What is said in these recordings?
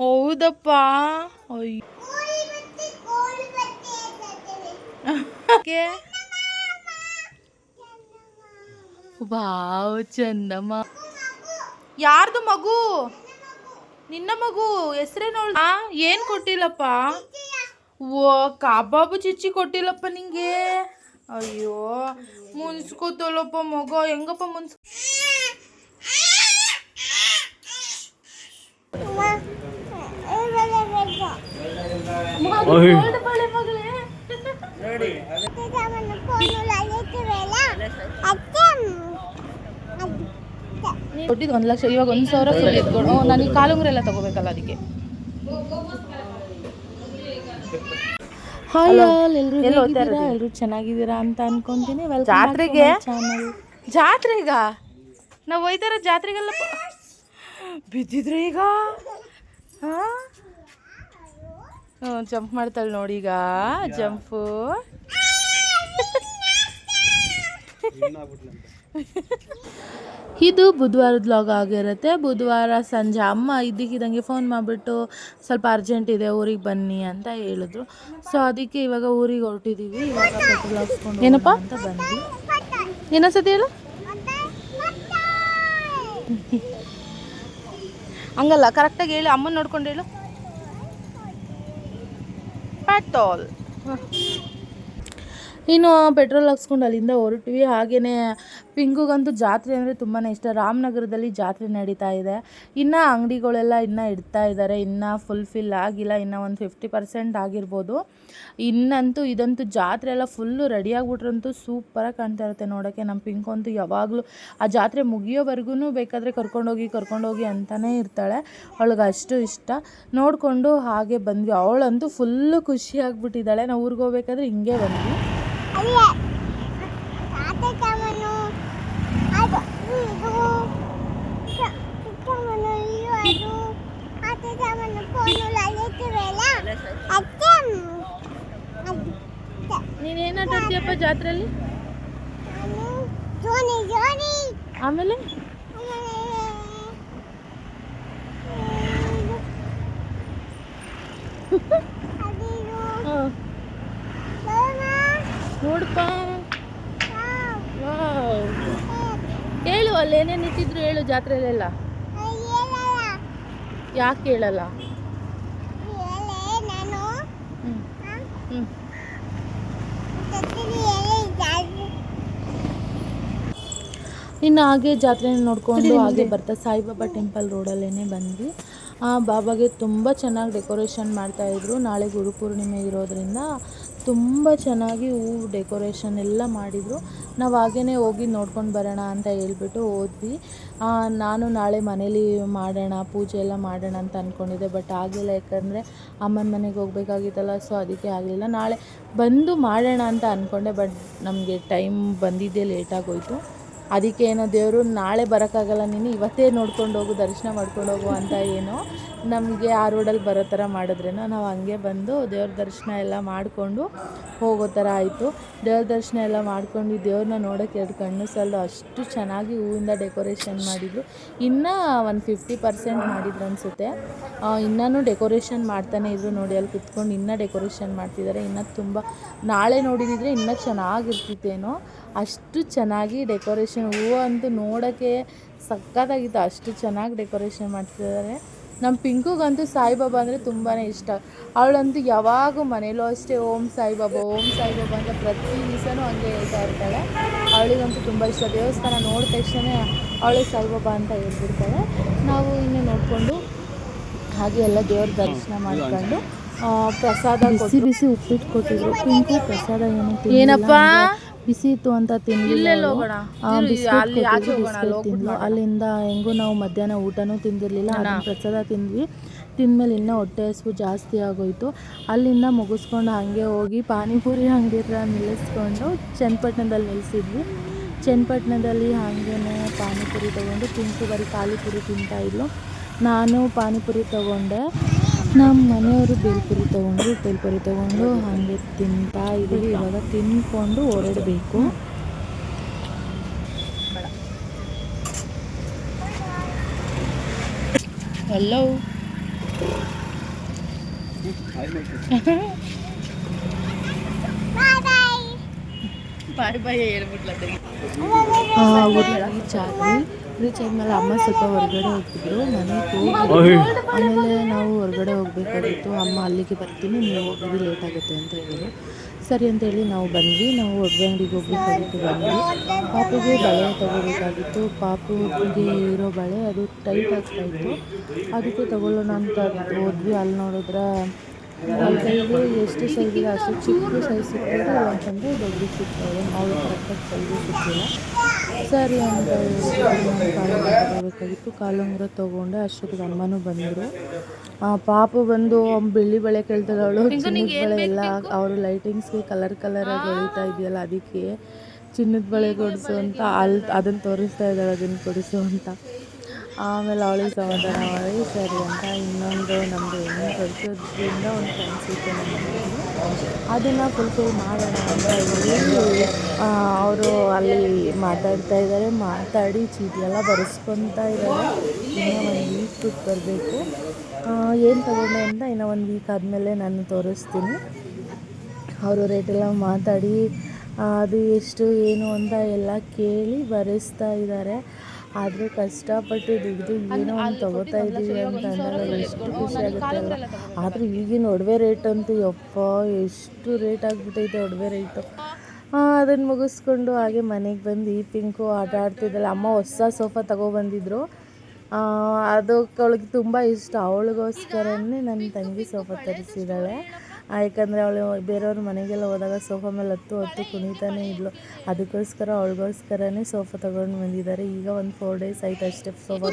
ಹೌದಪ್ಪ. ಅಯ್ಯೋ. ವಾವ್ ಚಂದಮ್ಮ. ಯಾರ್ದು ಮಗು? ನಿನ್ನ ಮಗು. ಹೆಸ್ರೇನು ಏನ್ ಕೊಟ್ಟಿಲ್ಲಪ್ಪ? ಓ ಕಬಾಬು ಚಿಚ್ಚಿ ಕೊಟ್ಟಿಲ್ಲಪ್ಪ ನಿಂಗೆ. ಅಯ್ಯೋ. ಮುನ್ಸ್ಕೋತಲ್ಲಪ್ಪ ಮಗ. ಹೆಂಗಪ್ಪ ಮುನ್ಸ್ ಕೊಟ್ಟಿದ್ದು ಒಂದು ಲಕ್ಷ ಇವಾಗ ಒಂದು ಸಾವಿರ ಫುಲ್ ಎತ್ಕೊಂಡು ನಾನು ನನಗೆ ಕಾಲುಂಗ್ರ ಎಲ್ಲ ತಗೋಬೇಕಲ್ಲ ಅದಕ್ಕೆ. ಹಾಯ್ ಎಲ್ಲರೂ ಹೇಗಿದ್ದೀರಾ? ಎಲ್ಲರೂ ಚೆನ್ನಾಗಿದ್ದೀರಾ ಅಂತ ಅನ್ಕೊಂತೀನಿ. ಜಾತ್ರೆಗೆ? ಜಾತ್ರೆ ಜಾತ್ರೆಗ? ನಾವು ಹೋಯ್ತಾರ ಜಾತ್ರೆಗೆಲ್ಲ ಬಿದ್ದಿದ್ರೆ ಈಗ? ಹಾಂ? ಜಂಪ್ ಮಾಡ್ತಾಳೆ ನೋಡಿ ಈಗ ಜಂಪು ಇದು ಬುಧವಾರದ ಲಾಗ್ ಆಗಿರುತ್ತೆ ಬುಧವಾರ ಸಂಜೆ ಅಮ್ಮ ಇದ್ದಕ್ಕಿದ್ದಂಗೆ ಫೋನ್ ಮಾಡಿಬಿಟ್ಟು ಸ್ವಲ್ಪ ಅರ್ಜೆಂಟ್ ಇದೆ ಊರಿಗೆ ಬನ್ನಿ ಅಂತ ಹೇಳಿದ್ರು ಸೊ ಅದಕ್ಕೆ ಇವಾಗ ಊರಿಗೆ ಹೊರಟಿದ್ದೀವಿ ಇವಾಗ ಏನಪ್ಪ ಅಂತ ಬಂದ್ವಿ ಸತಿ ಹೇಳು ಹಂಗಲ್ಲ ಕರೆಕ್ಟಾಗಿ ಹೇಳಿ ಅಮ್ಮನ ನೋಡ್ಕೊಂಡು ಹೇಳು ಪೆಟ್ರೋಲ್ ಇನ್ನು ಪೆಟ್ರೋಲ್ ಹಾಕ್ಸ್ಕೊಂಡು ಅಲ್ಲಿಂದ ಹೊರಟ್ವಿ. ಹಾಗೆಯೇ ಪಿಂಗುಗಂತೂ ಜಾತ್ರೆ ಅಂದರೆ ತುಂಬಾ ಇಷ್ಟ. ರಾಮನಗರದಲ್ಲಿ ಜಾತ್ರೆ ನಡೀತಾ ಇದೆ. ಇನ್ನು ಅಂಗಡಿಗಳೆಲ್ಲ ಇನ್ನು ಇಡ್ತಾ ಇದ್ದಾರೆ ಇನ್ನೂ ಫುಲ್ಫಿಲ್ ಆಗಿಲ್ಲ. ಇನ್ನೂ ಒಂದು ಫಿಫ್ಟಿ ಪರ್ಸೆಂಟ್ ಆಗಿರ್ಬೋದು. ಇನ್ನಂತೂ ಇದಂತೂ ಜಾತ್ರೆ ಎಲ್ಲ ಫುಲ್ಲು ರೆಡಿ ಆಗಿಬಿಟ್ರಂತೂ ಸೂಪರಾಗಿ ಕಾಣ್ತಾ ಇರುತ್ತೆ ನೋಡೋಕ್ಕೆ ನಮ್ಮ ಪಿಂಕು ಅಂತೂ ಯಾವಾಗಲೂ ಆ ಜಾತ್ರೆ ಮುಗಿಯೋವರೆಗೂ ಬೇಕಾದರೆ ಕರ್ಕೊಂಡೋಗಿ ಕರ್ಕೊಂಡೋಗಿ ಅಂತಲೇ ಇರ್ತಾಳೆ. ಅವಳಿಗೆ ಅಷ್ಟು ಇಷ್ಟ. ನೋಡಿಕೊಂಡು ಹಾಗೆ ಬಂದ್ವಿ. ಅವಳಂತೂ ಫುಲ್ಲು ಖುಷಿ ಆಗಿಬಿಟ್ಟಿದ್ದಾಳೆ. ನಾವು ಊರಿಗೆ ಹೋಗ್ಬೇಕಾದ್ರೆ ಹಿಂಗೆ ಬಂದ್ವಿ. ನೀನೇನು ಆಟ ಆಡ್ತೀಯಪ್ಪ ಜಾತ್ರೆಯಲ್ಲಿ? ಆಮೇಲೆ ಹಾಂ ನೋಡಪ್ಪ ವಾವ್. ಹೇಳು ಅಲ್ಲಿ ಏನೇನು ಇಟ್ಟಿದ್ರು ಹೇಳು ಜಾತ್ರೆಯಲ್ಲೆಲ್ಲ? ಯಾಕೆ ಕೇಳಲ್ಲ? ಇನ್ನು ಹಾಗೆ ಜಾತ್ರೆ ನೋಡಿಕೊಂಡು ಹಾಗೆ ಬರ್ತಾ ಸಾಯಿಬಾಬಾ ಟೆಂಪಲ್ ರೋಡಲ್ಲೇ ಬಂದ್ವಿ. ಆ ಬಾಬಾಗೆ ತುಂಬ ಚೆನ್ನಾಗಿ ಡೆಕೋರೇಷನ್ ಮಾಡ್ತಾಯಿದ್ರು ನಾಳೆ ಗುರುಪೂರ್ಣಿಮೆ ಇರೋದ್ರಿಂದ ತುಂಬ ಚೆನ್ನಾಗಿ ಹೂವು ಡೆಕೋರೇಷನ್ ಎಲ್ಲ ಮಾಡಿದರು. ನಾವು ಹಾಗೇ ಹೋಗಿ ನೋಡ್ಕೊಂಡು ಬರೋಣ ಅಂತ ಹೇಳ್ಬಿಟ್ಟು ಹೋದ್ವಿ. ನಾನು ನಾಳೆ ಮನೇಲಿ ಮಾಡೋಣ, ಪೂಜೆ ಎಲ್ಲ ಮಾಡೋಣ ಅಂತ ಅಂದ್ಕೊಂಡಿದ್ದೆ ಬಟ್ ಆಗಿಲ್ಲ, ಯಾಕಂದರೆ ಅಮ್ಮನ ಮನೆಗೆ ಹೋಗ್ಬೇಕಾಗಿತ್ತಲ್ಲ, ಸೊ ಅದಕ್ಕೆ ಆಗಲಿಲ್ಲ ನಾಳೆ ಬಂದು ಮಾಡೋಣ ಅಂತ ಅಂದ್ಕೊಂಡೆ ಬಟ್ ನಮಗೆ ಟೈಮ್ ಬಂದಿದ್ದೇ ಲೇಟಾಗೋಯ್ತು ಅದಕ್ಕೆ ಏನೋ ದೇವರು ನಾಳೆ ಬರೋಕ್ಕಾಗಲ್ಲ, ನೀನು ಇವತ್ತೇ ನೋಡ್ಕೊಂಡು ಹೋಗು, ದರ್ಶನ ಮಾಡ್ಕೊಂಡು ಹೋಗು ಅಂತ ಏನೋ ನಮಗೆ ಆ ರೋಡಲ್ಲಿ ಬರೋ ಥರ ಮಾಡಿದ್ರೇನೋ ನಾವು ಹಂಗೆ ಬಂದು ದೇವ್ರ ದರ್ಶನ ಎಲ್ಲ ಮಾಡಿಕೊಂಡು ಹೋಗೋ ಥರ ಆಯಿತು. ದೇವ್ರ ದರ್ಶನ ಎಲ್ಲ ಮಾಡ್ಕೊಂಡು ದೇವ್ರನ್ನ ನೋಡೋಕ್ಕೆ ಎರಡು ಕಣ್ಣು ಸಲ್ಲು ಅಷ್ಟು ಚೆನ್ನಾಗಿ ಹೂವಿಂದ ಡೆಕೋರೇಷನ್ ಮಾಡಿದರು. ಇನ್ನೂ ಒಂದು ಫಿಫ್ಟಿ ಪರ್ಸೆಂಟ್ ಮಾಡಿದ್ರು ಅನಿಸುತ್ತೆ. ಇನ್ನೂ ಡೆಕೋರೇಷನ್ ಮಾಡ್ತಾನೆ ಇದ್ರು ನೋಡಿ, ಅಲ್ಲಿ ಕುತ್ಕೊಂಡು ಇನ್ನೂ ಡೆಕೋರೇಷನ್ ಮಾಡ್ತಿದ್ದಾರೆ ಇನ್ನೂ ತುಂಬ ನಾಳೆ ನೋಡಿದಿದ್ರೆ ಇನ್ನೂ ಚೆನ್ನಾಗಿರ್ತಿತ್ತೇನೋ. ಅಷ್ಟು ಚೆನ್ನಾಗಿ ಡೆಕೋರೇಷನ್ ಹೂವು ಅಂತೂ ನೋಡೋಕ್ಕೆ ಸಖತ್ತಾಗಿತ್ತು. ಅಷ್ಟು ಚೆನ್ನಾಗಿ ಡೆಕೋರೇಷನ್ ಮಾಡ್ತಿದ್ದಾರೆ. ನಮ್ಮ ಪಿಂಕುಗಂತೂ ಸಾಯಿಬಾಬಾ ಅಂದರೆ ತುಂಬಾ ಇಷ್ಟ. ಅವಳಂತೂ ಯಾವಾಗೂ ಮನೇಲೂ ಅಷ್ಟೇ ಓಂ ಸಾಯಿಬಾಬಾ ಓಂ ಸಾಯಿಬಾಬಾ ಅಂತ ಪ್ರತಿ ದಿವಸನೂ ಹಂಗೆ ಹೇಳ್ತಾ ಇರ್ತಾಳೆ. ಅವಳಿಗಂತೂ ತುಂಬ ಇಷ್ಟ. ದೇವಸ್ಥಾನ ನೋಡಿದ ತಕ್ಷಣ ಅವಳಿಗೆ ಸಾಯಿಬಾಬಾ ಅಂತ ಹೇಳ್ಬಿಡ್ತಾಳೆ. ನಾವು ಇನ್ನು ನೋಡಿಕೊಂಡು ಹಾಗೆ ಎಲ್ಲ ದೇವ್ರ ದರ್ಶನ ಮಾಡ್ಕೊಂಡು ಪ್ರಸಾದ ಬಿಸಿ ಬಿಸಿ ಉಪ್ಪಿಟ್ಟು ಕೊಟ್ಟಿದ್ರು. ಪಿಂಕು ಪ್ರಸಾದ ಏನಪ್ಪಾ? ಏನಪ್ಪ ಬಿಸಿ ಇತ್ತು ಅಂತ ತಿಂದಿಲ್ಲ ತಿಂದ್ಲು. ಅಲ್ಲಿಂದ ಹೆಂಗೂ ನಾವು ಮಧ್ಯಾಹ್ನ ಊಟನೂ ತಿಂದಿರಲಿಲ್ಲ. ಅದನ್ನ ಪ್ರಸಾದ ತಿಂದ್ವಿ. ತಿಂದಮೇಲೆ ಇನ್ನೂ ಹೊಟ್ಟೆ ಹಸು ಜಾಸ್ತಿ ಆಗೋಯ್ತು. ಅಲ್ಲಿಂದ ಮುಗಿಸ್ಕೊಂಡು ಹಾಗೆ ಹೋಗಿ ಪಾನಿಪುರಿ ಅಂಗಡಿ ಹತ್ರ ನಿಲ್ಲಿಸ್ಕೊಂಡು ಚನ್ನಪಟ್ಟಣದಲ್ಲಿ ನಿಲ್ಲಿಸಿದ್ವಿ ಚನ್ನಪಟ್ಟಣದಲ್ಲಿ ಹಾಗೇನೆ ಪಾನಿಪುರಿ ತೊಗೊಂಡು ತಿಂತು ಬರೀ ಪಾನಿಪುರಿ ತಿಂತಾಯಿದ್ಲು ನಾನು ಪಾನಿಪುರಿ ತೊಗೊಂಡೆ. ನಮ್ಮ ಮನೆಯವರು ಬೇಲ್ಪುರಿ ತೊಗೊಂಡ್ರು ಬೇಲ್ಪುರಿ ತೊಗೊಂಡು ಹಾಗೆ ತಿಂತಾ ಇದ್ದೀವಿ. ಇವಾಗ ತಿನ್ಕೊಂಡು ಹೊರಡಬೇಕು ಹಲೋ ಬಾಯ್ ಬಾಯ್ ಹೇಳ್ಬಿಟ್ಲ ಆದ್ವಿ ರೀಚ್ ಆದ್ಮೇಲೆ ಅಮ್ಮ ಸ್ವಲ್ಪ ಹೊರಗಡೆ ಹೋಗ್ತಿದ್ರು. ಮನೆಗೆ ಹೋಗಿ ಆಮೇಲೆ ನಾವು ಹೊರಗಡೆ ಹೋಗ್ಬೇಕಾಗಿತ್ತು. ಅಮ್ಮ ಅಲ್ಲಿಗೆ ಬರ್ತೀನಿ ನೀವು ಹೋಗೋದು ಲೇಟ್ ಆಗುತ್ತೆ ಅಂತ ಹೇಳಿದ್ರು. ಸರಿ ಅಂತೇಳಿ ನಾವು ಬಂದ್ವಿ. ನಾವು ಒಡವೆ ಅಂಗಡಿಗೆ ಹೋಗ್ಬೇಕಾಗಿತ್ತು ಬಂದ್ವಿ. ಪಾಪುಗೆ ಬಳೆ ತಗೋಬೇಕಾಗಿತ್ತು. ಪಾಪುಗೆ ಇರೋ ಬಳೆ ಅದು ಟೈಟ್ ಆಗ್ತಾ ಇತ್ತು. ಅದಕ್ಕೆ ತಗೊಳ್ಳೋಣ ಅಂತ ಹೋದ್ವಿ. ಅಲ್ಲಿ ನೋಡಿದ್ರೆ ಕೈಗೆ ಎಷ್ಟು ಸೈಜ್ ಇದೆ ಅಷ್ಟು ಚಿಕ್ಕ ಸೈಜ್ ಸಿಗ್ತದೆ ಅಂತಂದರೆ ದೊಡ್ಡ ಸಿಗ್ತದೆ ನಾವು ಕರೆಕ್ಟಾಗಿ ಸೈಜು ಸಿಕ್ಕಿಲ್ಲ ಸರಿ ಅಂತ ತಗೋಬೇಕಾಗಿತ್ತು ಕಾಲುಂಗುರ ತೊಗೊಂಡೆ ಅಷ್ಟೊತ್ತಿಗೆ ಅಮ್ಮನೂ ಬಂದರು ಪಾಪ ಬಂದು ಬೆಳ್ಳಿ ಬಳೆ ಕೇಳ್ತಾಳೆ ಚಿನ್ನದ ಬಳೆ ಎಲ್ಲ ಅವರು ಲೈಟಿಂಗ್ಸ್ಗೆ ಕಲರ್ ಕಲರಾಗಿ ಹೊಳಿತಾ ಇದೆಯಲ್ಲ ಅದಕ್ಕೆ ಚಿನ್ನದ ಬಳೆ ಕೊಡಿಸು ಅಂತ ಅಲ್ಲಿ ಅದನ್ನು ತೋರಿಸ್ತಾ ಇದ್ದಾಳೆ ಅದನ್ನು ಕೊಡಿಸು ಅಂತ ಆಮೇಲೆ ಅವಳಿಗೆ ಸಮಾಧಾನ ಮಾಡಿ ಸರಿ ಅಂತ ಇನ್ನೊಂದು ನಮ್ಮದು ಹೆಣ್ಣು ಕಳಿಸೋದ್ರಿಂದ ಒಂದು ಫ್ರೆಂಡ್ಸ್ ಇತ್ತು ಅದನ್ನು ಫುಲ್ಫಿಲ್ ಮಾಡೋಣ ಅಂತ ಹೇಳಿ ಅವರು ಅಲ್ಲಿ ಮಾತಾಡ್ತಾ ಇದ್ದಾರೆ. ಮಾತಾಡಿ ಚೀಟಿ ಎಲ್ಲ ಬರೆಸ್ಕೊತಾ ಇದ್ದಾರೆ. ಇನ್ನೂ ಒಂದು ವೀಕ್ ಬಿಟ್ಟು ಬರಬೇಕು. ಏನು ತಗೊಂಡೆ ಅಂತ ಇನ್ನೂ ಒಂದು ವೀಕ್ ಆದಮೇಲೆ ನಾನು ತೋರಿಸ್ತೀನಿ. ಅವರು ರೇಟೆಲ್ಲ ಮಾತಾಡಿ, ಅದು ಎಷ್ಟು, ಏನು ಅಂತ ಎಲ್ಲ ಕೇಳಿ ಬರೆಸ್ತಾ ಇದ್ದಾರೆ. ಆದರೆ ಕಷ್ಟಪಟ್ಟು ದುಡಿದು ಏನೋ ಒಂದು ತಗೋತಾ ಇದ್ದೀವಿ ಅಂತ ಅಂದಾಗ ಎಷ್ಟು ಖುಷಿ ಆಗುತ್ತೆ ಆದರೆ ಈಗಿನ ಒಡವೆ ರೇಟ್ ಅಂತೂ ಯಪ್ಪ ಎಷ್ಟು ರೇಟ್ ಆಗಿಬಿಟ್ಟೈತೆ ಒಡವೆ ರೇಟು ಅದನ್ನು ಮುಗಿಸ್ಕೊಂಡು ಹಾಗೆ ಮನೆಗೆ ಬಂದು ಈ ಪಿಂಕು ಆಟ ಆಡ್ತಿದ್ದಲ್ಲ ಅಮ್ಮ ಹೊಸ ಸೋಫಾ ತಗೊಬಂದಿದ್ರು. ಅದಕ್ಕೆ ಅದು ಅವಳಿಗೆ ತುಂಬ ಇಷ್ಟ. ಅವಳಿಗೋಸ್ಕರನೇ ನನ್ನ ತಂಗಿ ಸೋಫಾ ತರಿಸಿದ್ದಾಳೆ ಯಾಕಂದರೆ ಅವಳು ಬೇರೆಯವ್ರ ಮನೆಗೆಲ್ಲ ಹೋದಾಗ ಸೋಫಾ ಮೇಲೆ ಹತ್ತು ಹತ್ತು ಕುಣಿತಾನೇ ಇದ್ಲು. ಅದಕ್ಕೋಸ್ಕರ ಅವಳಿಗೋಸ್ಕರನೇ ಸೋಫಾ ತಗೊಂಡು ಬಂದಿದ್ದಾರೆ. ಈಗ ಒಂದು ಫೋರ್ ಡೇಸ್ ಆಯ್ತು ಅಷ್ಟೇ ಸೋಫಾ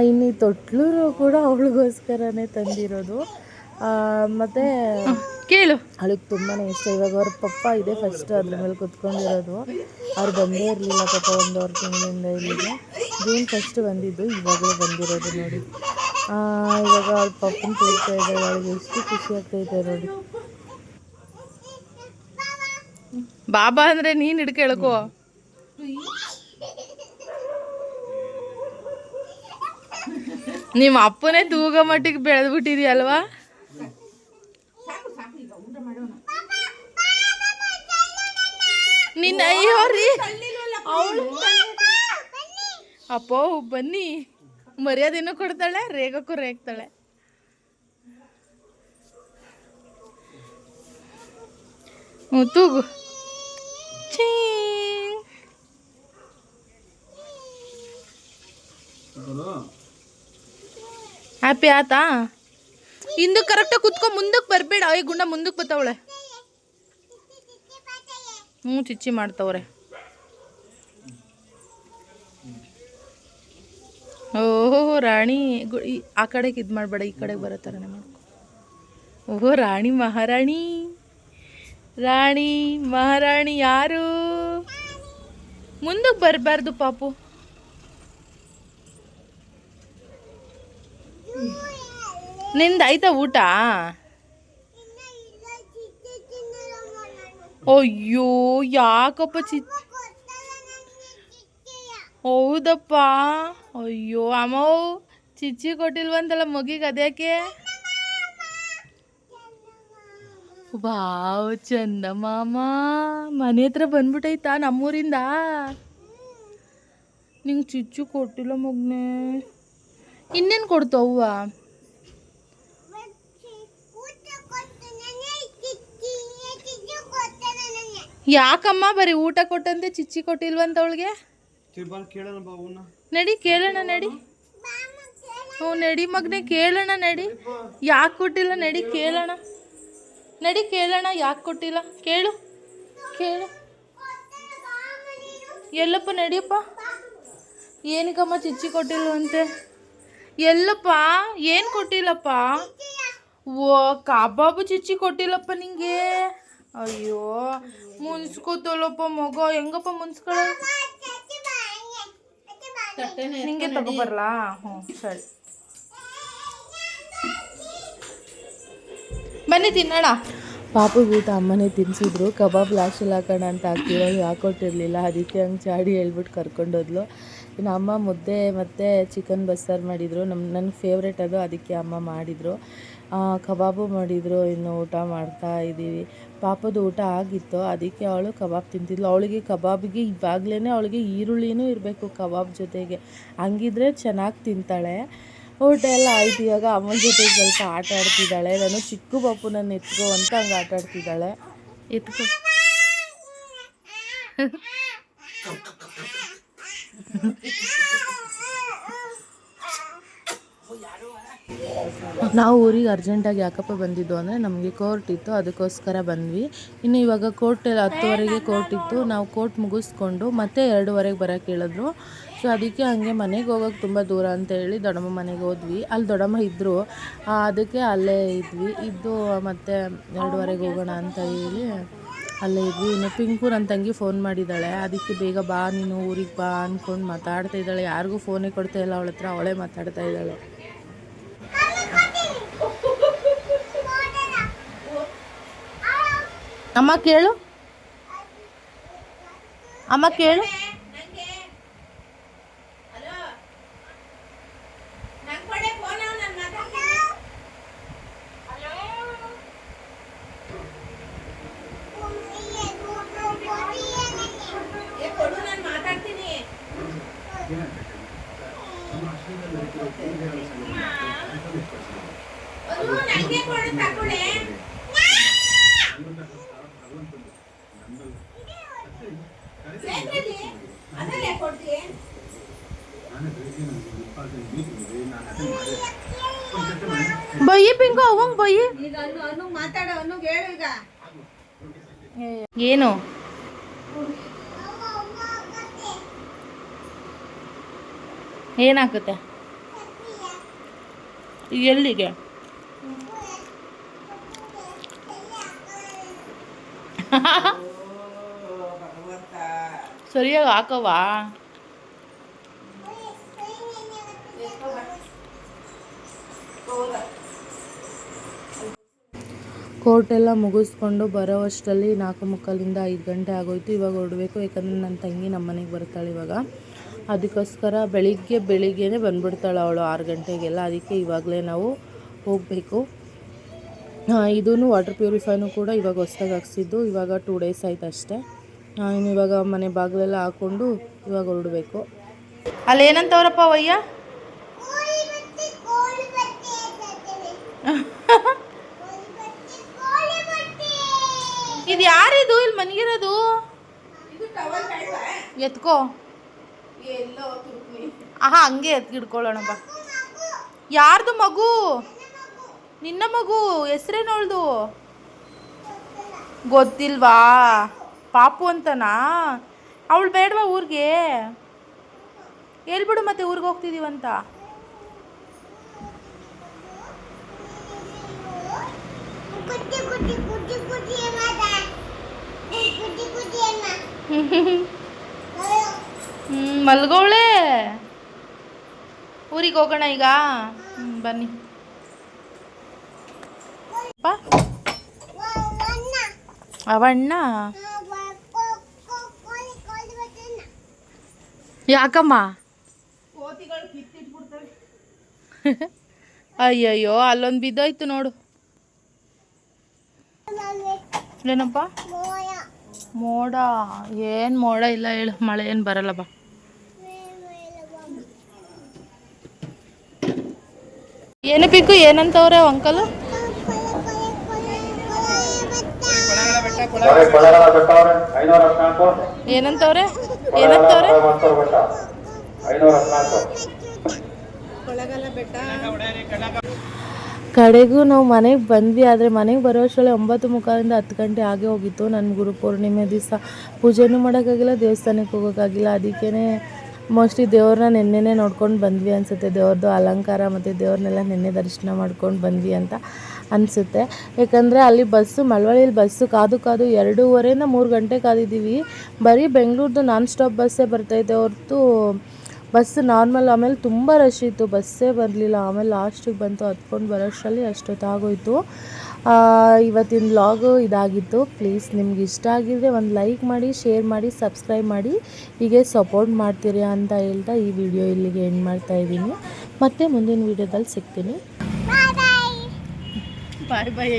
ಇನ್ನು ಈ ತೊಟ್ಲು ಕೂಡ ಅವಳಿಗೋಸ್ಕರನೇ ತಂದಿರೋದು. ಆ, ಮತ್ತೆ ಕೇಳು. ಅವಳಿಗೆ ತುಂಬಾ ಇಷ್ಟ. ಇವಾಗ ಅವ್ರ ಪಪ್ಪ ಇದೆ ಫಸ್ಟ್ ಅದ್ರ ಮೇಲೆ ಕುತ್ಕೊಂಡಿರೋದು. ಅವ್ರು ಬಂದೇ ಇರಲಿಲ್ಲ ಪಾಪ ಅವ್ರ ತಿಂಗಳಿಂದ ಇಲ್ಲಿಗೆ. ಜೂನ್ ಫಸ್ಟ್ ಬಂದಿದ್ದು ಇವಾಗಲೇ ಬಂದಿರೋದು ನೋಡಿ. ಇವಾಗ ಅವ್ರ ಪಪ್ಪನ ತೋರಿಸ್ತಾ ಇದ್ದಾರೆ. ಅವಳಿಗೆ ಎಷ್ಟು ಖುಷಿ ಆಗ್ತೈತೆ ನೋಡಿ. ಬಾಬಾ ಅಂದ್ರೆ ನೀನ್ ಹಿಡ್ಕೊಳಕೋ ನಿಮ್ಮ ಅಪ್ಪನೇ ತೂಗ ಮಟ್ಟಿಗೆ ಬೆಳೆದ್ಬಿಟ್ಟಿದ್ಯಲ್ವಾ? ನಿನ್ನ ಅಯ್ಯೋ ರೀ. ಅವಳು ಅಪ್ಪೋ ಬನ್ನಿ. ಮರ್ಯಾದೆನೂ ಕೊಡ್ತಾಳೆ ರೇಗಕ್ಕೂ ರೇಗ್ತಾಳೆ. ಹ್ಞೂ ತೂಗು. ಹ್ಯಾಪಿ ಆತಾ? ಇಂದು ಕರೆಕ್ಟಾಗಿ ಕುತ್ಕೊ ಮುಂದಕ್ಕೆ ಬರಬೇಡ. ಈ ಗುಂಡ ಮುಂದಕ್ಕೆ ಬತ್ತವಳೆ. ಹ್ಞೂ ಚಿಚ್ಚಿ ಮಾಡ್ತವ್ರೆ. ಓಹೋ ರಾಣಿ ಆ ಕಡೆಗೆ ಇದು ಮಾಡಬೇಡ ಈ ಕಡೆಗೆ ಬರೋ ಥರನೇ ಮಾಡ್ಕೊ. ಓಹೋ ರಾಣಿ ಮಹಾರಾಣಿ. ರಾಣಿ ಮಹಾರಾಣಿ ಯಾರು? ಮುಂದಕ್ಕೆ ಬರಬಾರ್ದು ಪಾಪು. ನಿಂದ ಆಯ್ತಾ ಊಟ? ಅಯ್ಯೋ ಯಾಕಪ್ಪ ಚಿ ಹೌದಪ್ಪ. ಅಯ್ಯೋ, ಅಮ್ಮ, ಚಿಚ್ಚಿ ಕೊಟ್ಟಿಲ್ವಂತಲ್ಲ ಮಗಿಗೆ ಅದ್ಯಾಕೆ? ವಾವ್, ಚಂದ ಮಾಮ. ಮನೆ ಹತ್ರ ಬಂದ್ಬಿಟ್ಟೈತಾ ನಮ್ಮೂರಿಂದ? ನಿಂಗೆ ಚಿಚ್ಚು ಕೊಟ್ಟಿಲ್ಲ ಮಗ್ನೆ. ಇನ್ನೇನು ಕೊಡ್ತು ಅವ್ವ? ಯಾಕಮ್ಮ ಬರೀ ಊಟ ಕೊಟ್ಟಂತೆ ಚಿಚ್ಚಿ ಕೊಟ್ಟಿಲ್ವಂತ ಅವಳಿಗೆ? ನಡಿ, ಕೇಳೋಣ ನಡಿ. ಹ್ಞೂ, ನಡಿ ಮಗನೆ, ಕೇಳೋಣ ನಡಿ. ಯಾಕೆ ಕೊಟ್ಟಿಲ್ಲ? ನಡಿ, ಕೇಳೋಣ. ನಡಿ, ಕೇಳೋಣ, ಯಾಕೆ ಕೊಟ್ಟಿಲ್ಲ? ಕೇಳು. ಕೇಳು. ಎಲ್ಲಪ್ಪ, ನಡಿಯಪ್ಪ. ಏನಕ್ಕಮ್ಮ ಚಿಚ್ಚಿ ಕೊಟ್ಟಿಲ್ವಂತೆ ಎಲ್ಲಪ್ಪ, ಏನು ಕೊಟ್ಟಿಲ್ಲಪ್ಪ? ಓ, ಕಬಾಬು ಚಿಚ್ಚಿ ಕೊಟ್ಟಿಲ್ಲಪ್ಪ ನಿಂಗೆ. ಅಯ್ಯೋ, ಮುನ್ಸ್ಕೋತಲ್ಲಪ್ಪ ಮಗ. ಹೆಂಗಪ್ಪ ಮುನ್ಸ್ಕೊಳ ನಿಂಗೆ ತಗೋಬರ್ಲಾ ಹ್ಞೂ ಸರಿ. ಬನ್ನಿ ತಿನ್ನೋಣ. ಪಾಪುಗೆ ಊಟ ಅಮ್ಮನೇ ತಿನ್ಸಿದ್ರು. ಕಬಾಬ್ ಲಾಸ್ಟಲ್ಲಿ ಹಾಕೋಣ ಅಂತ ಹಾಕಿರೋದು ಹಾಕೊಟ್ಟಿರಲಿಲ್ಲ ಅದಕ್ಕೆ ಹಂಗೆ ಚಾಡಿ ಹೇಳ್ಬಿಟ್ಟು ಕರ್ಕೊಂಡೋದ್ಲು. ಇನ್ನು ಅಮ್ಮ ಮುದ್ದೆ ಮತ್ತು ಚಿಕನ್ ಬಸ್ಸಾರು ಮಾಡಿದರು. ನಮ್ಮ ನನ್ನ ಫೇವ್ರೇಟ್ ಅದು ಅದಕ್ಕೆ ಅಮ್ಮ ಮಾಡಿದರು. ಕಬಾಬು ಮಾಡಿದರು. ಇನ್ನು ಊಟ ಮಾಡ್ತಾ ಇದ್ದೀವಿ ಪಾಪದ ಊಟ ಆಗಿತ್ತು. ಅದಕ್ಕೆ ಅವಳು ಕಬಾಬ್ ತಿಂತಿದ್ಲು. ಅವಳಿಗೆ ಕಬಾಬಿಗೆ ಇವಾಗಲೇ ಅವಳಿಗೆ ಈರುಳ್ಳಿನೂ ಇರಬೇಕು ಕಬಾಬ್ ಜೊತೆಗೆ. ಹಂಗಿದ್ರೆ ಚೆನ್ನಾಗಿ ತಿಂತಾಳೆ. ಊಟ ಎಲ್ಲ ಆಯ್ತು. ಇವಾಗ ಅಮ್ಮನ ಜೊತೆ ಸ್ವಲ್ಪ ಆಟ ಆಡ್ತಿದ್ದಾಳೆ. ನಾನು ಚಿಕ್ಕ ಪಾಪು ನನ್ನ ಎತ್ಕೋ ಅಂತ ಹಂಗೆ ಆಟ ಆಡ್ತಿದ್ದಾಳೆ. ಎತ್ಕೊ. ನಾವು ಊರಿಗೆ ಅರ್ಜೆಂಟಾಗಿ ಯಾಕಪ್ಪ ಬಂದಿದ್ದು ಅಂದರೆ ನಮಗೆ ಕೋರ್ಟ್ ಇತ್ತು, ಅದಕ್ಕೋಸ್ಕರ ಬಂದ್ವಿ. ಇನ್ನು ಇವಾಗ ಕೋರ್ಟ್ ಹತ್ತುವರೆಗೆ ಕೋರ್ಟ್ ಇತ್ತು. ನಾವು ಕೋರ್ಟ್ ಮುಗಿಸ್ಕೊಂಡು ಮತ್ತೆ ಎರಡೂವರೆಗೆ ಬರೋಕ್ಕೆ ಹೇಳಿದ್ರು. ಸೊ ಅದಕ್ಕೆ ಹಾಗೆ ಮನೆಗೆ ಹೋಗೋಕೆ ತುಂಬ ದೂರ ಅಂತ ಹೇಳಿ ದೊಡ್ಡಮ್ಮ ಮನೆಗೆ ಹೋದ್ವಿ. ಅಲ್ಲಿ ದೊಡ್ಡಮ್ಮ ಇದ್ದರು ಅದಕ್ಕೆ ಅಲ್ಲೇ ಇದ್ವಿ. ಇದ್ದು ಮತ್ತೆ ಎರಡೂವರೆಗೆ ಹೋಗೋಣ ಅಂತ ಹೇಳಿ ಅಲ್ಲೇ ಇದ್ವಿ. ಇನ್ನು ಪಿಂಕು ನನ್ನ ತಂಗಿ ಫೋನ್ ಮಾಡಿದ್ದಾಳೆ. ಅದಕ್ಕೆ ಬೇಗ ಬಾ, ನೀನು ಊರಿಗೆ ಬಾ ಅಂದ್ಕೊಂಡು ಮಾತಾಡ್ತಾ ಇದ್ದಾಳೆ. ಯಾರಿಗೂ ಫೋನೇ ಕೊಡ್ತಾ ಇಲ್ಲ. ಅವಳ ಹತ್ರ ಅವಳೇ ಮಾತಾಡ್ತಾ ಇದ್ದಾಳೆ. ಅಮ್ಮ ಕೇಳು. ಅಮ್ಮ ಕೇಳು. ಬಯ್ಯಿ ಪಿಂಗು ಅವಂಗ್ ಬಯ್ಯಿ ಏನು? ಏನಾಗುತ್ತೆ? ಎಲ್ಲಿಗೆ? ಸರಿಯಾಗಿ ಹಾಕವಾ ಕೋರ್ಟ್ ಎಲ್ಲ ಮುಗಿಸ್ಕೊಂಡು ಬರೋವಷ್ಟರಲ್ಲಿ ನಾಲ್ಕು ಮುಕ್ಕಾಲಿಂದ ಐದು ಗಂಟೆ ಆಗೋಯ್ತು. ಇವಾಗ ಹೊರಡಬೇಕು ಯಾಕಂದರೆ ನನ್ನ ತಂಗಿ ನಮ್ಮ ಮನೆಗೆ ಬರ್ತಾಳೆ ಇವಾಗ. ಅದಕ್ಕೋಸ್ಕರ ಬೆಳಿಗ್ಗೆ ಬೆಳಿಗ್ಗೆನೇ ಬಂದುಬಿಡ್ತಾಳೆ ಅವಳು ಆರು ಗಂಟೆಗೆಲ್ಲ. ಅದಕ್ಕೆ ಇವಾಗಲೇ ನಾವು ಹೋಗಬೇಕು. ಇದೂ ವಾಟರ್ ಪ್ಯೂರಿಫೈನು ಕೂಡ ಇವಾಗ ಹೊಸ್ದಾಗಿ ಹಾಕ್ಸಿದ್ದು. ಇವಾಗ ಟೂ ಡೇಸ್ ಆಯ್ತು ಅಷ್ಟೇ ಇನ್ನು ಇವಾಗ ಮನೆ ಬಾಗಿಲೆಲ್ಲ ಹಾಕ್ಕೊಂಡು ಇವಾಗ ಹೊರಡಬೇಕು. ಅಲ್ಲೇನಂತವ್ರಪ್ಪ ವಯ್ಯ ಇದು ಯಾರಿದು? ಇಲ್ಲಿ ಮನಗಿರೋದು? ಎತ್ಕೋ. ಆಹಾ ಹಂಗೆ ಎತ್ಕಿಡ್ಕೊಳ್ಳೋಣ ಬಾ. ಯಾರ್ದು ಮಗು? ನಿನ್ನ ಮಗು? ಹೆಸ್ರೇನೋಳ್ದು? ಗೊತ್ತಿಲ್ವಾ? ಪಾಪು ಅಂತನಾ? ಅವಳು ಬೇಡವಾ ಊರಿಗೆ? ಹೇಳ್ಬಿಡು ಮತ್ತೆ ಊರಿಗೆ ಹೋಗ್ತಿದ್ದೀವಂತ ಮಲ್ಗೋಳೆ. ಊರಿಗೆ ಹೋಗೋಣ ಈಗ? ಬನ್ನಿ. ಅವಣ್ಣ? ಯಾಕಮ್ಮ? ಅಯ್ಯಯ್ಯೋ ಅಲ್ಲೊಂದು ಬಿದ್ದೋಯ್ತು ನೋಡು. ಏನಪ್ಪ ಮೋಡ ಏನ್ ಮೋಡ ಇಲ್ಲ ಹೇಳು ಮಳೆ ಏನು ಬರಲ್ಲ ಬಾ. ಏನು ಬೇಕು ಏನಂತವ್ರೆ ಅಂಕಲ್? ಏನಂತವ್ರೆ ಏನಂತವ್ರೆ ಕಡೆಗೂ ನಾವು ಮನೆಗೆ ಬಂದ್ವಿ, ಆದರೆ ಮನೆಗೆ ಬರೋ ಅಷ್ಟರಲ್ಲಿ ಒಂಬತ್ತು ಮುಖಾಲಿಂದ ಹತ್ತು ಗಂಟೆ ಆಗೇ ಹೋಗಿತ್ತು. ನನ್ನ ಗುರು ಪೂರ್ಣಿಮೆ ದಿವಸ ಪೂಜೆನೂ ಮಾಡೋಕ್ಕಾಗಿಲ್ಲ, ದೇವಸ್ಥಾನಕ್ಕೆ ಹೋಗೋಕ್ಕಾಗಿಲ್ಲ. ಅದಕ್ಕೇ ಮೋಸ್ಟ್ಲಿ ದೇವ್ರನ್ನ ನಿನ್ನೆನೇ ನೋಡ್ಕೊಂಡು ಬಂದ್ವಿ ಅನಿಸುತ್ತೆ. ದೇವ್ರದ್ದು ಅಲಂಕಾರ ಮತ್ತು ದೇವ್ರನ್ನೆಲ್ಲ ನಿನ್ನೆ ದರ್ಶನ ಮಾಡ್ಕೊಂಡು ಬಂದ್ವಿ ಅಂತ ಅನಿಸುತ್ತೆ. ಯಾಕಂದರೆ ಅಲ್ಲಿ ಬಸ್ಸು ಮಳವಳ್ಳಿಲಿ ಬಸ್ಸು ಕಾದು ಕಾದು ಎರಡೂವರೆಯಿಂದ ಮೂರು ಗಂಟೆ ಕಾದಿದ್ದೀವಿ. ಬರೀ ಬೆಂಗಳೂರ್ದು ನಾನ್ ಸ್ಟಾಪ್ ಬಸ್ಸೇ ಬರ್ತೈತೆ ಹೊರತು ಬಸ್ ನಾರ್ಮಲ್ ಆಮೇಲೆ ತುಂಬ ರಶ್ ಇತ್ತು. ಬಸ್ಸೇ ಬರಲಿಲ್ಲ. ಆಮೇಲೆ ಲಾಸ್ಟಿಗೆ ಬಂತು. ಹತ್ಕೊಂಡು ಬರೋಷ್ಟರಲ್ಲಿ ಅಷ್ಟೊತ್ತಾಗೋಯ್ತು. ಇವತ್ತಿನ ವ್ಲಾಗು ಇದಾಗಿತ್ತು. ಪ್ಲೀಸ್ ನಿಮ್ಗೆ ಇಷ್ಟ ಆಗಿದ್ರೆ ಒಂದು ಲೈಕ್ ಮಾಡಿ ಶೇರ್ ಮಾಡಿ ಸಬ್ಸ್ಕ್ರೈಬ್ ಮಾಡಿ. ಹೀಗೆ ಸಪೋರ್ಟ್ ಮಾಡ್ತೀರಿ ಅಂತ ಹೇಳ್ತಾ ಈ ವಿಡಿಯೋ ಇಲ್ಲಿಗೆ ಎಂಡ್ ಮಾಡ್ತಾ ಇದ್ದೀನಿ. ಮತ್ತೆ ಮುಂದಿನ ವೀಡಿಯೋದಲ್ಲಿ ಸಿಗ್ತೀನಿ. ಬಾಯ್ ಬಾಯ್